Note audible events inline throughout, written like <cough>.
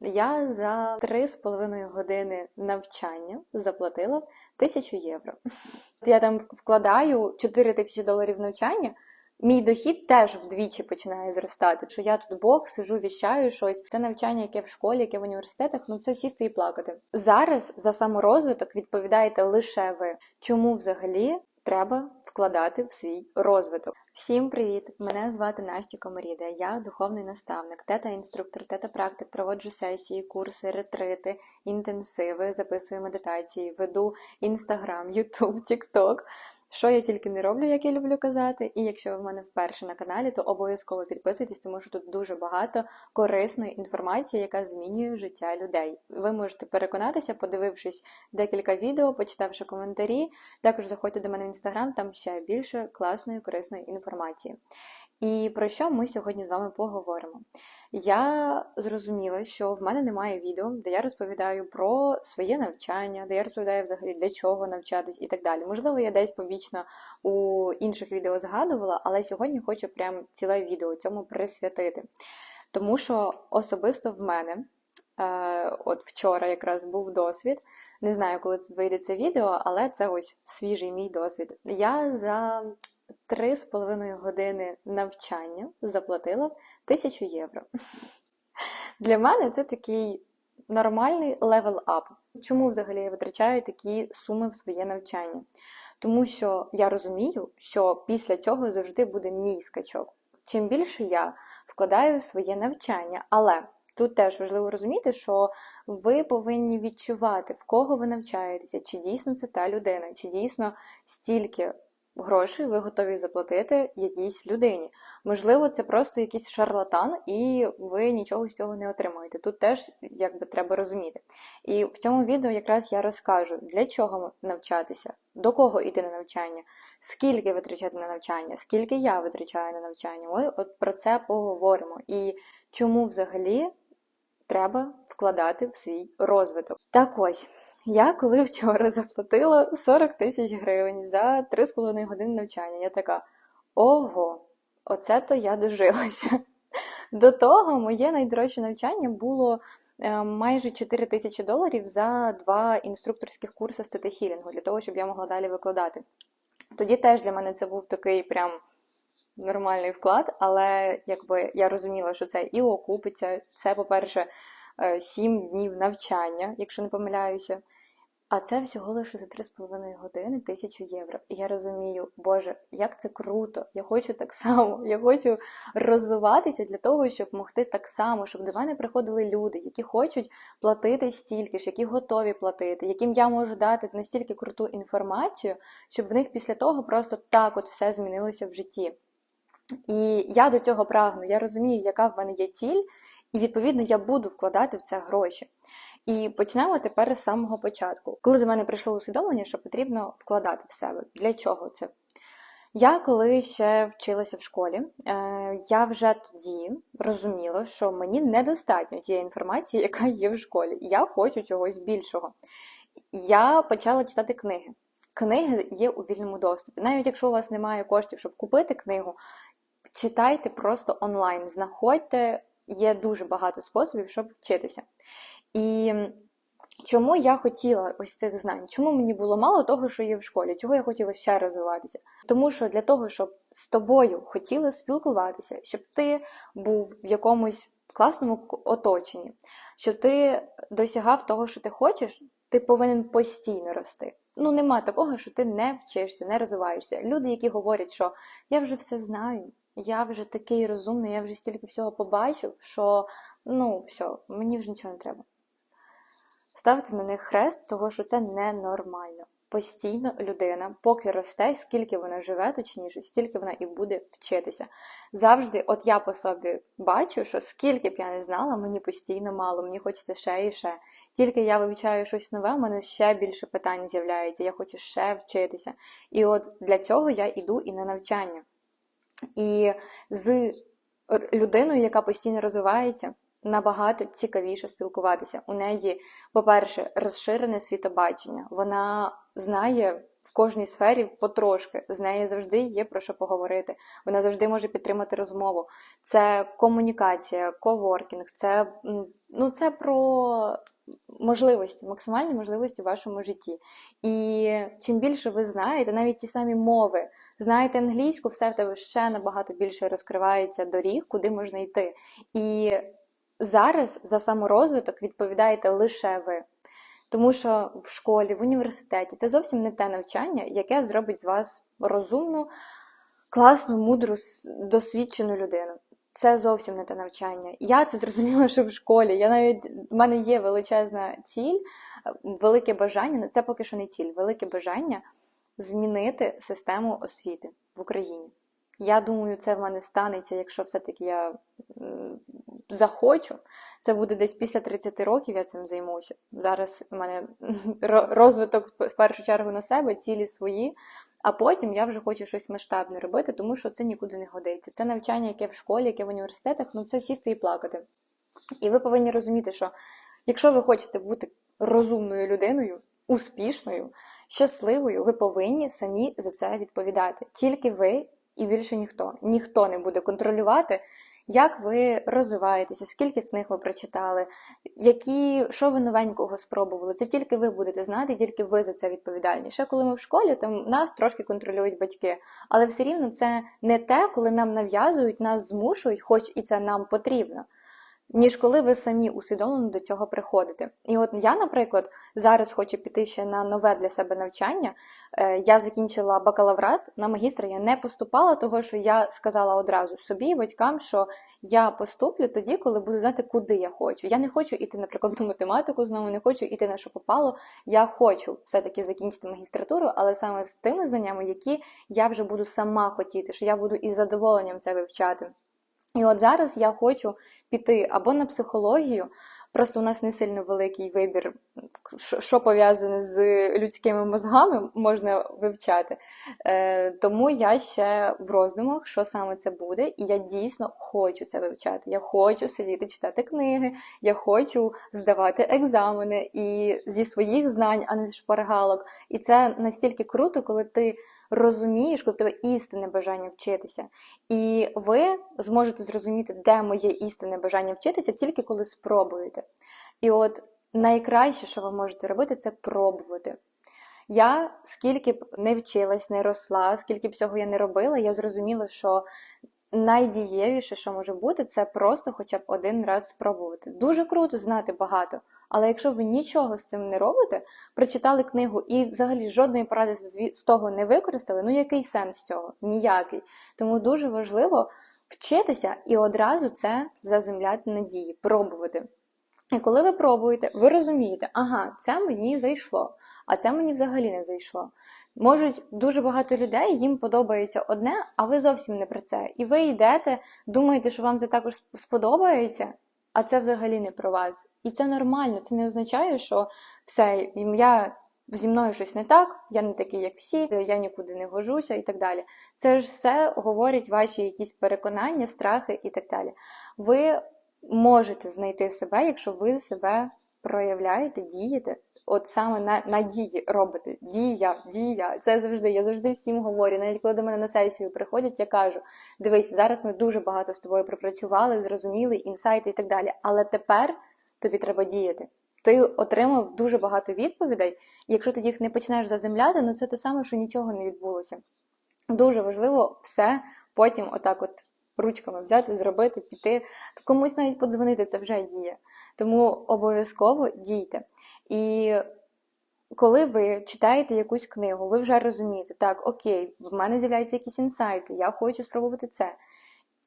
Я за 3,5 години навчання заплатила 1000 євро. Я там вкладаю 4 тисячі доларів навчання. Мій дохід теж вдвічі починає зростати. Що я тут Бог сижу, віщаю щось. Це навчання, яке в школі, яке в університетах. Ну це сісти і плакати. Зараз за саморозвиток відповідаєте лише ви. Чому взагалі треба вкладати в свій розвиток? Всім привіт! Мене звати Настя Комаріда. Я духовний наставник, тета-інструктор, тета-практик, проводжу сесії, курси, ретрити, інтенсиви, записую медитації, веду інстаграм, ютуб, тікток. Що я тільки не роблю, як я люблю казати. І якщо ви в мене вперше на каналі, то обов'язково підписуйтесь, тому що тут дуже багато корисної інформації, яка змінює життя людей. Ви можете переконатися, подивившись декілька відео, почитавши коментарі. Також заходьте до мене в інстаграм, там ще більше класної, корисної інформації. І про що ми сьогодні з вами поговоримо? Я зрозуміла, що в мене немає відео, де я розповідаю про своє навчання, де я розповідаю взагалі для чого навчатись і так далі. Можливо, я десь побічно у інших відео згадувала, але сьогодні хочу прям ціле відео цьому присвятити. Тому що особисто в мене, е, от вчора якраз був досвід. Не знаю, коли вийде це відео, але це ось свіжий мій досвід. Я за 3,5 години навчання заплатила 1000 євро. <laughs> Для мене це такий нормальний левел ап. Чому взагалі я витрачаю такі суми в своє навчання? Тому що я розумію, що після цього завжди буде мій скачок. Чим більше я вкладаю в своє навчання, але тут теж важливо розуміти, що ви повинні відчувати, в кого ви навчаєтеся, чи дійсно це та людина, чи дійсно стільки грошей ви готові заплатити якійсь людині. Можливо, це просто якийсь шарлатан, і ви нічого з цього не отримуєте. Тут теж якби треба розуміти. І в цьому відео якраз я розкажу, для чого навчатися, до кого йти на навчання, скільки витрачати на навчання, скільки я витрачаю на навчання. Ми от про це поговоримо. І чому взагалі треба вкладати в свій розвиток. Так ось. Я коли вчора <laughs> заплатила 40 тисяч гривень за 3,5 години навчання, я така: ого, оце то я дожилася. <laughs> До того моє найдорожче навчання було е, майже 4 тисячі доларів за два інструкторських курси з тетехілінгу, для того, щоб я могла далі викладати. Тоді теж для мене це був такий прям нормальний вклад, але якби я розуміла, що це і окупиться. Це, по-перше, 7 днів навчання, якщо не помиляюся. А це всього лише за 3,5 години тисячу євро. І я розумію, Боже, як це круто! Я хочу так само, я хочу розвиватися для того, щоб могти так само, щоб до мене приходили люди, які хочуть платити стільки ж, які готові платити, яким я можу дати настільки круту інформацію, щоб в них після того просто так от все змінилося в житті. І я до цього прагну, я розумію, яка в мене є ціль, і відповідно я буду вкладати в це гроші. І почнемо тепер з самого початку. Коли до мене прийшло усвідомлення, що потрібно вкладати в себе. Для чого це? Я коли ще вчилася в школі, е, я вже тоді розуміла, що мені недостатньо тієї інформації, яка є в школі. Я хочу чогось більшого. Я почала читати книги. Книги є у вільному доступі. Навіть якщо у вас немає коштів, щоб купити книгу, читайте просто онлайн, знаходьте, є дуже багато способів, щоб вчитися. І чому я хотіла ось цих знань? Чому мені було мало того, що є в школі? Чого я хотіла ще розвиватися? Тому що для того, щоб з тобою хотіли спілкуватися, щоб ти був в якомусь класному оточенні, щоб ти досягав того, що ти хочеш, ти повинен постійно рости. Ну, нема такого, що ти не вчишся, не розвиваєшся. Люди, які говорять, що я вже все знаю, я вже такий розумний, я вже стільки всього побачив, що ну, все, мені вже нічого не треба ставити на них хрест, того що це ненормально. Постійно людина, поки росте, скільки вона живе, точніше, стільки вона і буде вчитися. Завжди, от я по собі бачу, що скільки б я не знала, мені постійно мало, мені хочеться ще і ще. Тільки я вивчаю щось нове, у мене ще більше питань з'являється, я хочу ще вчитися. І от для цього я йду і на навчання. І з людиною, яка постійно розвивається набагато цікавіше спілкуватися. У неї, по-перше, розширене світобачення. Вона знає в кожній сфері потрошки. З нею завжди є про що поговорити. Вона завжди може підтримати розмову. Це комунікація, коворкінг, це, ну, це про можливості, максимальні можливості в вашому житті. І чим більше ви знаєте, навіть ті самі мови, знаєте англійську, все в тебе ще набагато більше розкривається доріг, куди можна йти. І зараз за саморозвиток відповідаєте лише ви. Тому що в школі, в університеті це зовсім не те навчання, яке зробить з вас розумну, класну, мудру, досвідчену людину. Це зовсім не те навчання. Я це зрозуміла, що в школі. Я навіть в мене є величезна ціль, велике бажання. ну це поки що не ціль, велике бажання змінити систему освіти в Україні. Я думаю, це в мене станеться, якщо все-таки я захочу. Це буде десь після 30 років я цим займуся. Зараз в мене розвиток в першу чергу на себе, цілі свої. А потім я вже хочу щось масштабне робити, тому що це нікуди не годиться. Це навчання, яке в школі, яке в університетах, ну це сісти і плакати. І ви повинні розуміти, що якщо ви хочете бути розумною людиною, успішною, щасливою, ви повинні самі за це відповідати. Тільки ви і більше ніхто. Ніхто не буде контролювати, як ви розвиваєтеся, скільки книг ви прочитали, які, що ви новенького спробували. Це тільки ви будете знати, тільки ви за це відповідальні. Ще коли ми в школі, там нас трошки контролюють батьки. Але все рівно це не те, коли нам нав'язують, нас змушують, хоч і це нам потрібно. Ніж коли ви самі усвідомлено до цього приходите. І от я, наприклад, зараз хочу піти ще на нове для себе навчання. Е, Я закінчила бакалаврат на магістра. Я не поступала, того що я сказала одразу собі, і батькам, що я поступлю тоді, коли буду знати, куди я хочу. Я не хочу іти, наприклад, на математику знову, не хочу іти на що попало. Я хочу все-таки закінчити магістратуру, але саме з тими знаннями, які я вже буду сама хотіти, що я буду із задоволенням це вивчати. І от зараз я хочу піти або на психологію, просто у нас не сильно великий вибір, що- пов'язане з людськими мозгами, можна вивчати. Е, тому я ще в роздумах, що саме це буде, і я дійсно хочу це вивчати. Я хочу сидіти читати книги, я хочу здавати екзамени і зі своїх знань, а не шпаргалок. І це настільки круто, коли ти розумієш, коли в тебе істинне бажання вчитися. І ви зможете зрозуміти, де моє істинне бажання вчитися, тільки коли спробуєте. І от найкраще, що ви можете робити, це пробувати. Я скільки б не вчилась, не росла, скільки б всього я не робила, я зрозуміла, що найдієвіше, що може бути, це просто хоча б один раз спробувати. Дуже круто знати багато, але якщо ви нічого з цим не робите, прочитали книгу і взагалі жодної поради з того не використали, ну який сенс цього? Ніякий. Тому дуже важливо вчитися і одразу це заземляти на дії, пробувати. І коли ви пробуєте, ви розумієте, ага, це мені зайшло, а це мені взагалі не зайшло. Можуть дуже багато людей, їм подобається одне, а ви зовсім не про це. І ви йдете, думаєте, що вам це також сподобається, а це взагалі не про вас. І це нормально, це не означає, що все, я зі мною щось не так, я не такий, як всі, я нікуди не гожуся і так далі. Це ж все говорять ваші якісь переконання, страхи і так далі. Ви можете знайти себе, якщо ви себе проявляєте, дієте. От саме на на дії робите. Дія, дія. Це завжди. Я завжди всім говорю. Навіть коли до мене на сесію приходять, я кажу: дивись, зараз ми дуже багато з тобою пропрацювали, зрозуміли інсайти і так далі. Але тепер тобі треба діяти. Ти отримав дуже багато відповідей, і якщо ти їх не почнеш заземляти, ну це те саме, що нічого не відбулося. Дуже важливо все потім, отак, от ручками взяти, зробити, піти. Комусь навіть подзвонити це вже діє. Тому обов'язково дійте. І коли ви читаєте якусь книгу, ви вже розумієте, так, окей, в мене з'являються якісь інсайти, я хочу спробувати це.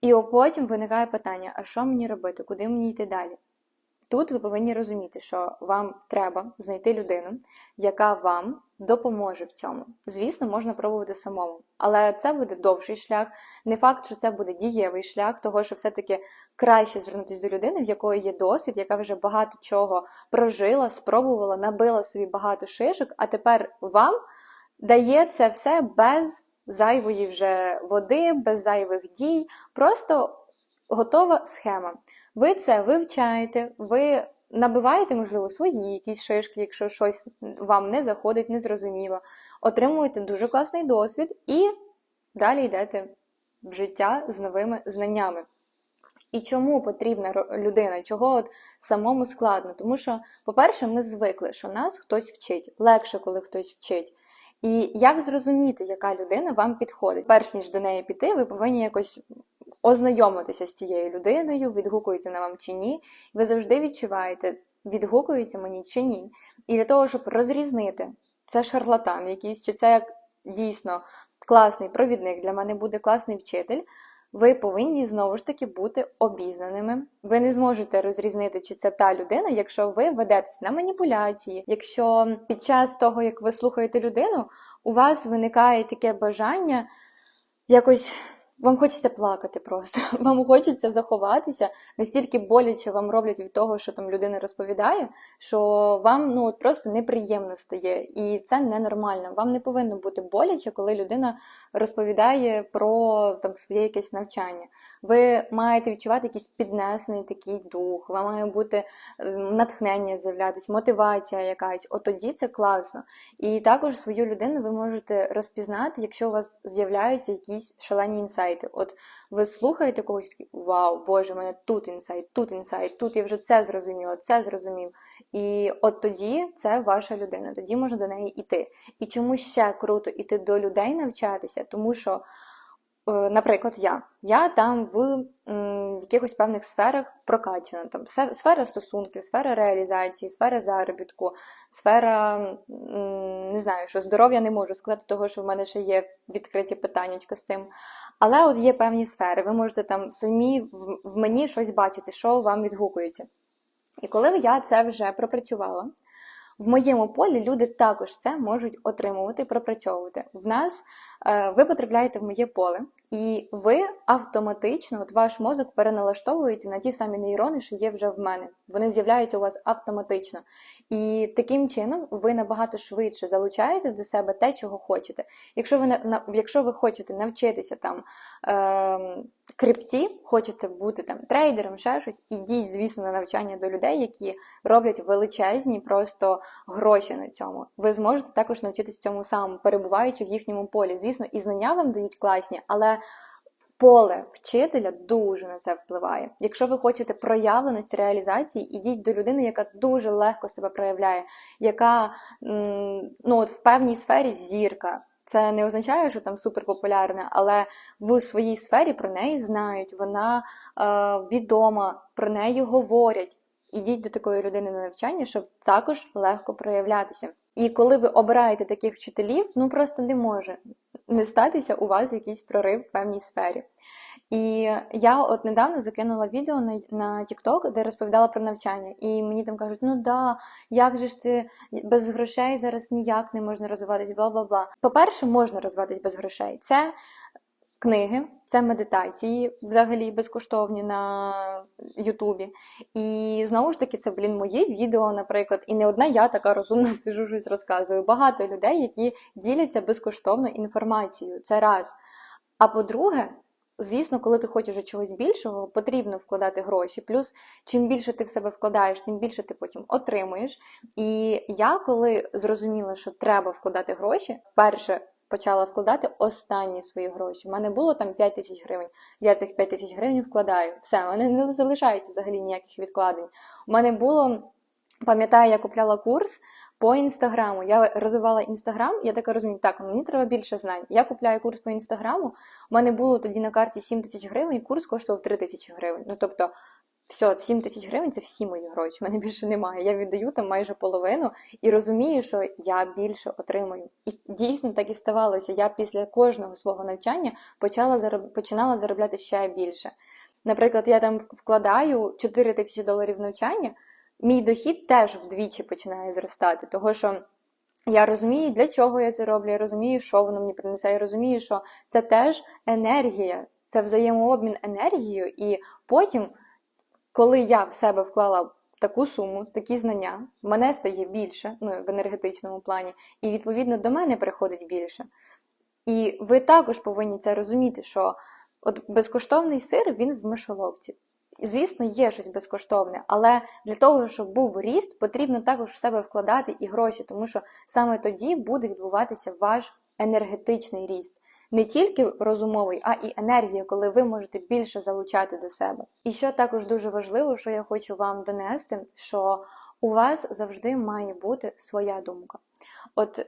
І потім виникає питання: а що мені робити, куди мені йти далі? Тут ви повинні розуміти, що вам треба знайти людину, яка вам допоможе в цьому. Звісно, можна пробувати самому, але це буде довший шлях. Не факт, що це буде дієвий шлях, того що все-таки краще звернутися до людини, в якої є досвід, яка вже багато чого прожила, спробувала, набила собі багато шишок, а тепер вам дає це все без зайвої вже води, без зайвих дій, просто готова схема. Ви це вивчаєте, ви набиваєте, можливо, свої якісь шишки, якщо щось вам не заходить, не зрозуміло. Отримуєте дуже класний досвід і далі йдете в життя з новими знаннями. І чому потрібна людина? Чого от самому складно? Тому що, по-перше, ми звикли, що нас хтось вчить. Легше, коли хтось вчить. І як зрозуміти, яка людина вам підходить? Перш ніж до неї піти, ви повинні якось ознайомитися з цією людиною, відгукується на вам чи ні. Ви завжди відчуваєте, відгукується мені чи ні. І для того, щоб розрізнити, це шарлатан якийсь, чи це як дійсно класний провідник, для мене буде класний вчитель. Ви повинні знову ж таки бути обізнаними. Ви не зможете розрізнити, чи це та людина, якщо ви ведетесь на маніпуляції, якщо під час того, як ви слухаєте людину, у вас виникає таке бажання якось. Вам хочеться плакати просто, <laughs> вам хочеться заховатися, настільки боляче вам роблять від того, що там людина розповідає, що вам ну от просто неприємно стає, і це ненормально. Вам не повинно бути боляче, коли людина розповідає про там своє якесь навчання. Ви маєте відчувати якийсь піднесений такий дух, вам має бути е, натхнення з'являтись, мотивація якась. От тоді це класно. І також свою людину ви можете розпізнати, якщо у вас з'являються якісь шалені інсайти. От ви слухаєте когось такий, вау, Боже, мене тут інсайт, тут інсайт, тут я вже це зрозуміла, це зрозумів. І от тоді це ваша людина, тоді можна до неї йти. І чому ще круто йти до людей навчатися? Тому що, наприклад, я. Я там в м, якихось певних сферах прокачана. Там сфера стосунків, сфера реалізації, сфера заробітку, сфера не знаю, що здоров'я не можу сказати, того що в мене ще є відкриті питання з цим. Але от є певні сфери. Ви можете там самі в, в мені щось бачити, що вам відгукується. І коли я це вже пропрацювала, в моєму полі люди також це можуть отримувати, пропрацьовувати. В нас е, ви потрапляєте в моє поле, і ви автоматично, от ваш мозок переналаштовується на ті самі нейрони, що є вже в мене. Вони з'являються у вас автоматично. І таким чином ви набагато швидше залучаєте до себе те, чого хочете. Якщо ви якщо ви хочете навчитися там е, крипті, хочете бути там трейдером, ще щось, ідіть, звісно, на навчання до людей, які роблять величезні просто гроші на цьому. Ви зможете також навчитись цьому самому, перебуваючи в їхньому полі. Звісно, і знання вам дають класні, але поле вчителя дуже на це впливає. Якщо ви хочете проявленості реалізації, ідіть до людини, яка дуже легко себе проявляє, яка ну, от в певній сфері зірка. Це не означає, що там суперпопулярна, але в своїй сфері про неї знають, вона е, відома, про неї говорять. Ідіть до такої людини на навчання, щоб також легко проявлятися. І коли ви обираєте таких вчителів, ну просто не може не статися у вас якийсь прорив в певній сфері. І я от недавно закинула відео на, на TikTok, де розповідала про навчання. І мені там кажуть, ну да, як же ж ти без грошей зараз ніяк не можна розвиватись, бла бла бла. По-перше, можна розвиватись без грошей. Це книги, це медитації, взагалі безкоштовні на Ютубі. І знову ж таки, це, блін, мої відео, наприклад, і не одна я така розумна <laughs> сижу щось розказую. Багато людей, які діляться безкоштовно інформацією. Це раз. А по-друге, звісно, коли ти хочеш чогось більшого, потрібно вкладати гроші. Плюс, чим більше ти в себе вкладаєш, тим більше ти потім отримуєш. І я, коли зрозуміла, що треба вкладати гроші, вперше почала вкладати останні свої гроші. У мене було там 5 тисяч гривень. Я цих 5 тисяч гривень вкладаю. Все, у мене не залишається взагалі ніяких відкладень. У мене було. Пам'ятаю, я купляла курс по інстаграму. Я розвивала інстаграм, я така розумію, так, мені треба більше знань. Я купляю курс по інстаграму. У мене було тоді на карті 7 тисяч гривень, і курс коштував 3 тисячі гривень. Ну тобто, все, 7 тисяч гривень це всі мої гроші. У мене більше немає. Я віддаю там майже половину і розумію, що я більше отримую. І дійсно так і ставалося. Я після кожного свого навчання почала зароб... починала заробляти ще більше. Наприклад, я там вкладаю 4 тисячі доларів навчання мій дохід теж вдвічі починає зростати, того що я розумію, для чого я це роблю, я розумію, що воно мені принесе, я розумію, що це теж енергія, це взаємообмін енергією, і потім, коли я в себе вклала таку суму, такі знання, мене стає більше, ну в енергетичному плані, і відповідно до мене приходить більше. І ви також повинні це розуміти, що от безкоштовний сир він в мишоловці. Звісно, є щось безкоштовне, але для того, щоб був ріст, потрібно також в себе вкладати і гроші, тому що саме тоді буде відбуватися ваш енергетичний ріст. Не тільки розумовий, а і енергія, коли ви можете більше залучати до себе. І що також дуже важливо, що я хочу вам донести, що у вас завжди має бути своя думка. От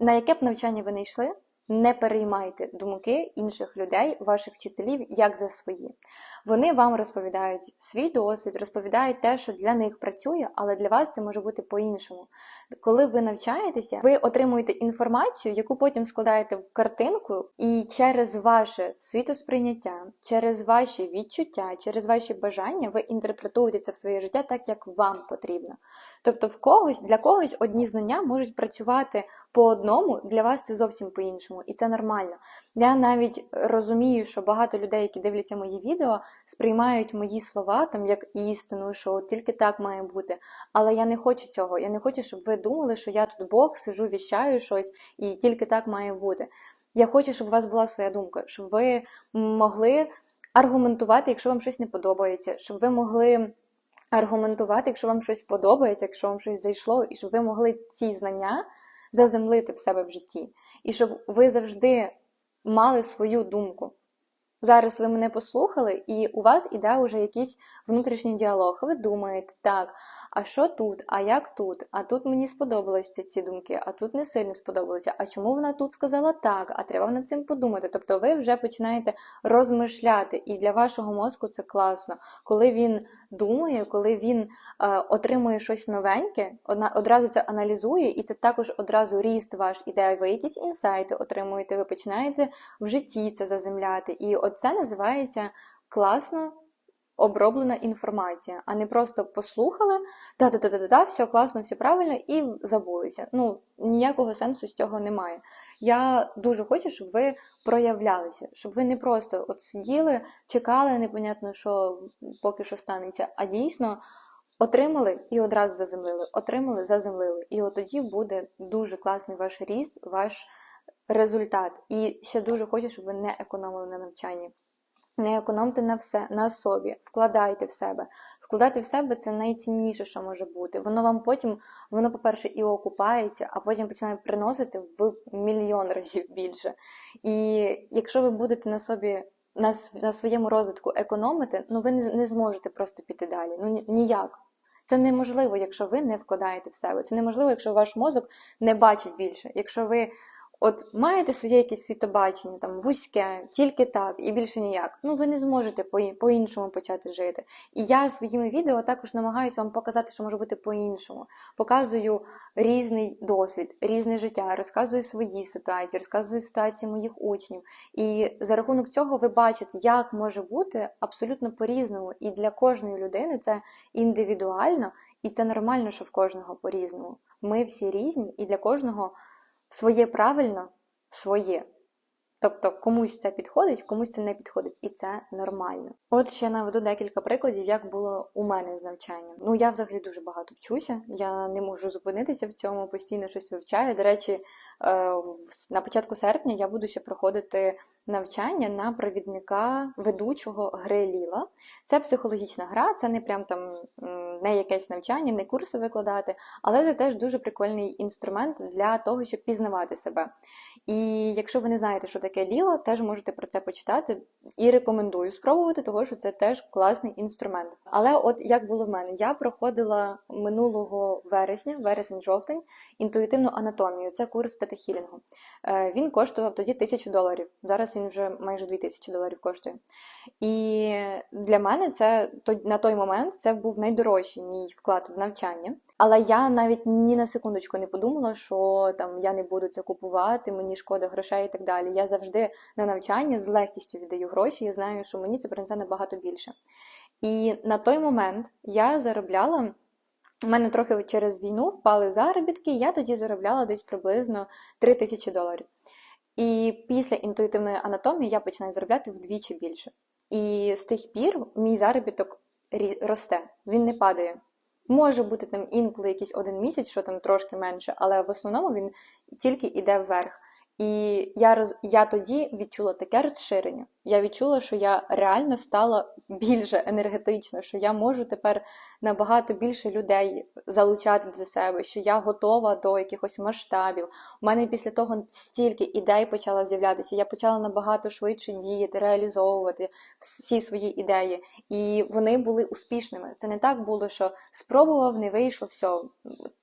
на яке б навчання ви не йшли, не переймайте думки інших людей, ваших вчителів, як за свої. Вони вам розповідають свій досвід, розповідають те, що для них працює, але для вас це може бути по-іншому. Коли ви навчаєтеся, ви отримуєте інформацію, яку потім складаєте в картинку, і через ваше світосприйняття, через ваші відчуття, через ваші бажання ви інтерпретуєте це в своє життя так, як вам потрібно. Тобто, в когось для когось одні знання можуть працювати по одному, для вас це зовсім по-іншому, і це нормально. Я навіть розумію, що багато людей, які дивляться мої відео, сприймають мої слова там як істину, що тільки так має бути. Але я не хочу цього. Я не хочу, щоб ви думали, що я тут Бог сижу, віщаю щось, і тільки так має бути. Я хочу, щоб у вас була своя думка, щоб ви могли аргументувати, якщо вам щось не подобається, щоб ви могли аргументувати, якщо вам щось подобається, якщо вам щось зайшло, і щоб ви могли ці знання заземлити в себе в житті. І щоб ви завжди мали свою думку. Зараз ви мене послухали, і у вас іде вже якийсь внутрішній діалог. Ви думаєте, так, а що тут, а як тут? А тут мені сподобалися ці думки, а тут не сильно сподобалося. А чому вона тут сказала так? А треба над цим подумати. Тобто ви вже починаєте розмишляти, і для вашого мозку це класно, коли він думає, коли він е, отримує щось новеньке, одна, одразу це аналізує, і це також одразу ріст ваш іде. Ви якісь інсайти отримуєте, ви починаєте в житті це заземляти. І оце називається класно оброблена інформація, а не просто послухали, та-та-та-та-та, все класно, все правильно, і забулися. Ну, ніякого сенсу з цього немає. Я дуже хочу, щоб ви проявлялися, щоб ви не просто от сиділи, чекали, непонятно, що поки що станеться, а дійсно. Отримали і одразу заземлили, отримали, заземлили. І от тоді буде дуже класний ваш ріст, ваш результат. І ще дуже хочу, щоб ви не економили на навчанні. Не економте на все, на собі, вкладайте в себе. Вкладати в себе це найцінніше, що може бути. Воно вам потім, воно, по-перше, і окупається, а потім починає приносити в мільйон <laughs> разів більше. І якщо ви будете на собі, на, на своєму розвитку економити, ну ви не, не зможете просто піти далі. Ну ніяк. Це неможливо, якщо ви не вкладаєте в себе. Це неможливо, якщо ваш мозок не бачить більше. Якщо ви От маєте своє якесь світобачення, там вузьке, тільки так і більше ніяк. Ну ви не зможете по-іншому почати жити. І я своїми відео також намагаюся вам показати, що може бути по-іншому. Показую різний досвід, різне життя, розказую свої ситуації, розказую ситуації моїх учнів. І за рахунок цього ви бачите, як може бути абсолютно по-різному. І для кожної людини це індивідуально, і це нормально, що в кожного по-різному. Ми всі різні, і для кожного своє правильно своє. Тобто комусь це підходить, комусь це не підходить, і це нормально. От ще наведу декілька прикладів, як було у мене з навчанням. Ну я взагалі дуже багато вчуся, я не можу зупинитися в цьому, постійно щось вивчаю. До речі, е, на початку серпня я буду ще проходити навчання на провідника ведучого гри Ліла. Це психологічна гра, це не прям там не якесь навчання, не курси викладати, але це теж дуже прикольний інструмент для того, щоб пізнавати себе. І якщо ви не знаєте, що таке Ліла, теж можете про це почитати і рекомендую спробувати, тому що це теж класний інструмент. Але от як було в мене, я проходила минулого вересня, вересень-жовтень, інтуїтивну анатомію. Це курс тетахілінгу. Е, він коштував тоді тисячу доларів. Зараз він вже майже 2000 доларів коштує. І для мене це на той момент це був найдорожчий мій вклад в навчання. Але я навіть ні на секундочку не подумала, що там я не буду це купувати, мені шкода грошей і так далі. Я завжди на навчання з легкістю віддаю гроші. Я знаю, що мені це принесе набагато більше. І на той момент я заробляла. У мене трохи через війну впали заробітки, я тоді заробляла десь приблизно 3 тисячі доларів. І після інтуїтивної анатомії я починаю заробляти вдвічі більше. І з тих пір мій заробіток росте, він не падає. Може бути там інколи якийсь один місяць, що там трошки менше, але в основному він тільки йде вверх. І я роз... я тоді відчула таке розширення. Я відчула, що я реально стала більше енергетична, що я можу тепер набагато більше людей залучати до себе, що я готова до якихось масштабів. У мене після того стільки ідей почало з'являтися. Я почала набагато швидше діяти, реалізовувати всі свої ідеї, і вони були успішними. Це не так було, що спробував, не вийшло, все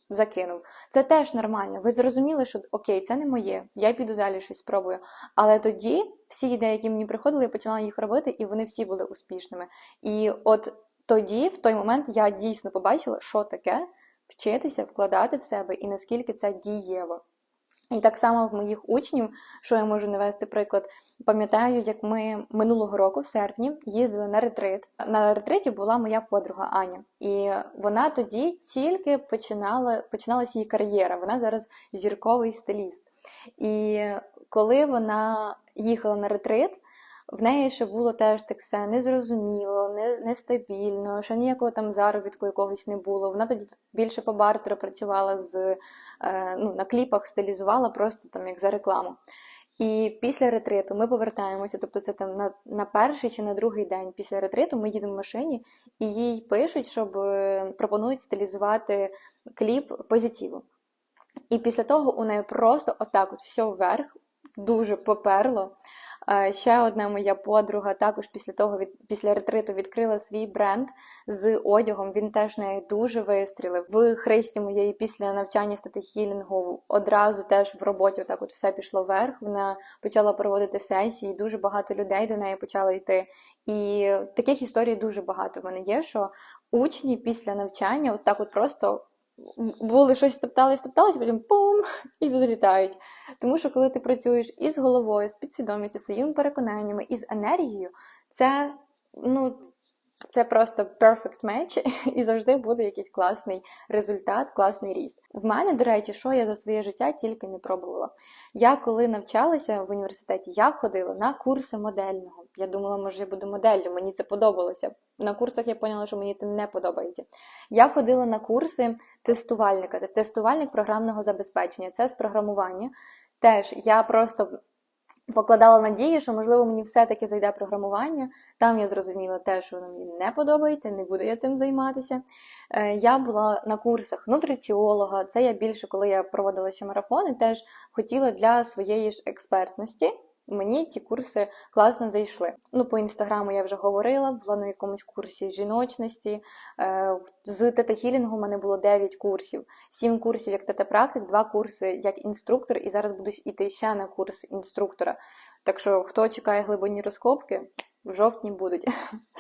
закинув. Це теж нормально. Ви зрозуміли, що окей, це не моє, я піду далі щось спробую. Але тоді всі ідеї, які мені приходили, я почала їх робити, і вони всі були успішними. І от тоді, в той момент, я дійсно побачила, що таке вчитися, вкладати в себе і наскільки це дієво. І так само в моїх учнів, що я можу навести приклад, пам'ятаю, як ми минулого року, в серпні, їздили на ретрит. На ретриті була моя подруга Аня, і вона тоді тільки починала починалася її кар'єра. Вона зараз зірковий стиліст. І коли вона їхала на ретрит, в неї ще було теж так все незрозуміло, нестабільно, що ніякого там заробітку якогось не було. Вона тоді більше по бартеру працювала з е, ну, на кліпах, стилізувала просто там як за рекламу. І після ретриту ми повертаємося, тобто це там на на перший чи на другий день після ретриту ми їдемо в машині і їй пишуть, щоб е, пропонують стилізувати кліп позитиву. І після того у неї просто отак от все вверх, дуже поперло. Ще одна моя подруга також після того від після ретриту відкрила свій бренд з одягом. Він теж неї дуже вистрілив. В христі моєї після навчання статихілінгу одразу теж в роботі так от все пішло вверх. Вона почала проводити сесії, дуже багато людей до неї почало йти. І таких історій дуже багато в мене є, що учні після навчання от так от просто були щось топтались, топтались, потім пум, <laughs> і відлітають. Тому що коли ти працюєш із головою, з підсвідомістю, своїми переконаннями, із енергією, це ну, це просто perfect match, <laughs> і завжди буде якийсь класний результат, класний ріст. В мене, до речі, що я за своє життя тільки не пробувала. Я коли навчалася в університеті, я ходила на курси модельного. Я думала, може, я буду моделлю, мені це подобалося. На курсах я поняла, що мені це не подобається. Я ходила на курси тестувальника, тестувальник програмного забезпечення, це з програмування. Теж я просто покладала надії, що, можливо, мені все-таки зайде програмування. Там я зрозуміла те, що воно мені не подобається, не буду я цим займатися. Е, я була на курсах нутриціолога, це я більше, коли я проводила ще марафони, теж хотіла для своєї ж експертності. Мені ці курси класно зайшли. Ну, по інстаграму я вже говорила, була на якомусь курсі жіночності. Е, з тета-хілінгу у мене було 9 курсів, 7 курсів як тета-практик, 2 курси як інструктор, і зараз буду йти ще на курс інструктора. Так що, хто чекає глибинні розкопки, в жовтні будуть.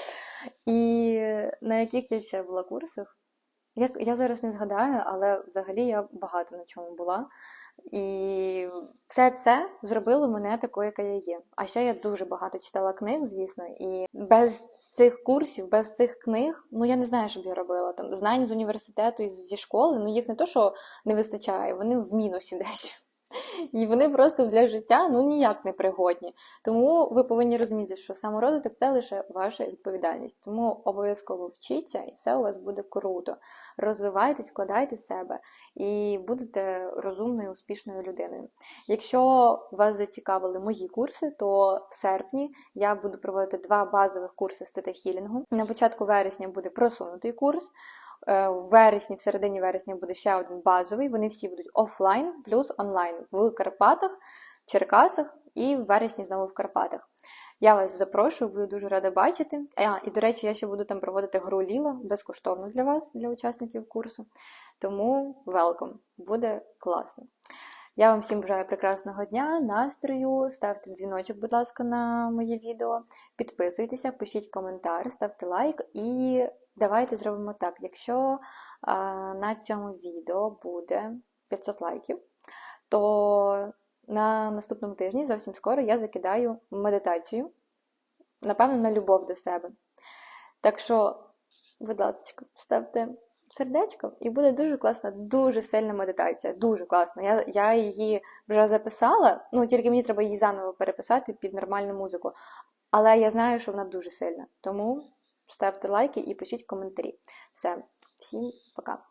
<laughs> І на яких я ще була курсах? Я зараз не згадаю, але взагалі я багато на чому була. І все це зробило мене такою, яка я є. А ще я дуже багато читала книг, звісно, і без цих курсів, без цих книг, ну я не знаю, що б я робила. Там знань з університету і зі школи, ну їх не то, що не вистачає, вони в мінусі <laughs> десь. І вони просто для життя ну ніяк не пригодні. Тому ви повинні розуміти, що саморозвиток це лише ваша відповідальність. Тому обов'язково вчіться, і все у вас буде круто. Розвивайтесь, вкладайте себе і будете розумною, успішною людиною. Якщо вас зацікавили мої курси, то в серпні я буду проводити два базових курси з тета-хілінгу. На початку вересня буде просунутий курс. Е, в вересні, в середині вересня буде ще один базовий. Вони всі будуть офлайн плюс онлайн в Карпатах, Черкасах і в вересні знову в Карпатах. Я вас запрошую, буду дуже рада бачити. А, І, до речі, я ще буду там проводити гру Ліла безкоштовно для вас, для учасників курсу. Тому welcome, буде класно. Я вам всім бажаю прекрасного дня, настрою. Ставте дзвіночок, будь ласка, на моє відео. Підписуйтеся, пишіть коментар, ставте лайк і давайте зробимо так. Якщо на цьому відео буде 500 лайків, то на наступному тижні зовсім скоро я закидаю медитацію, напевно, на любов до себе. Так що, будь ласка, ставте сердечко, і буде дуже класна, дуже сильна медитація. Дуже класна. Я я її вже записала, ну тільки мені треба її заново переписати під нормальну музику. Але я знаю, що вона дуже сильна. Тому ставте лайки і пишіть коментарі. Все, всім пока.